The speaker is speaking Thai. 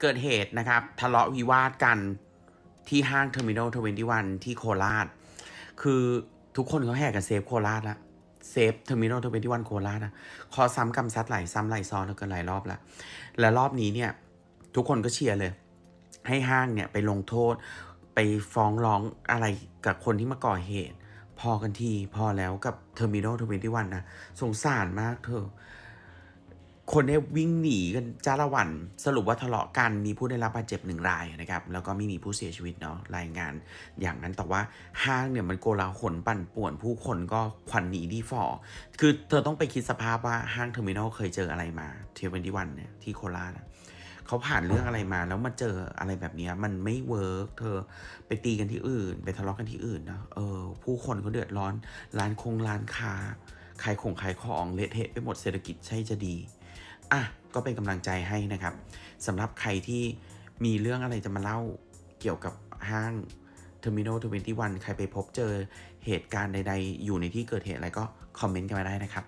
เกิดเหตุนะครับ ทะเลาะวิวาทกันที่ห้างเทอร์มินอลทเวนตี้วันที่โคราช คือทุกคนเขาแห่กันเซฟโคราชละเซฟเทอร์มินอลทเวนตี้วันโคราชนะคอซ้ำกำซัดไหลซ้ำไหลซ้อนแล้วกันหลายรอบล้วและรอบนี้เนี่ย ทุกคนก็เชียร์เลย ให้ห้างเนี่ยไปลงโทษ ไปฟ้องร้องอะไรกับคนที่มาก่อเหตุ พอกันทีพอแล้วกับเทอร์มินอลทเวนตี้วันนะสงสารมากเธอ คนเนี่ยวิ่งหนีกันจ้าละวัน สรุปว่าทะเลาะกันมีผู้ได้รับบาดเจ็บหนึ่งรายนะครับ แล้วก็ไม่มีผู้เสียชีวิตเนาะรายงาน อย่างนั้นแต่ว่าห้างเนี่ยมันโกลาหลปั่นป่วนผู้คนก็ควันหนีดีฟอร์คือเธอต้องไปคิดสภาพว่าห้างเทอร์มินอลเคยเจออะไรมาเทเวนตี้วันเนี่ยที่โคราชเขาผ่านเรื่องอะไรมาแล้วมาเจออะไรแบบนี้มันไม่เวิร์กเธอไปตีกันที่อื่น ไปทะเลาะกันที่อื่นนะเออ ผู้คนเขาเดือดร้อนร้านคงร้านค้าขายของขายของเละเทะไปหมดเศรษฐกิจใช่จะดี อะก็เป็นกำลังใจให้นะครับสำหรับใครที่มีเรื่องอะไรจะมาเล่าเกี่ยวกับห้าง Terminal 21ใครไปพบเจอเหตุการณ์ใด ๆ อยู่ในที่เกิดเหตุอะไรก็คอมเมนต์กันมาได้นะครับ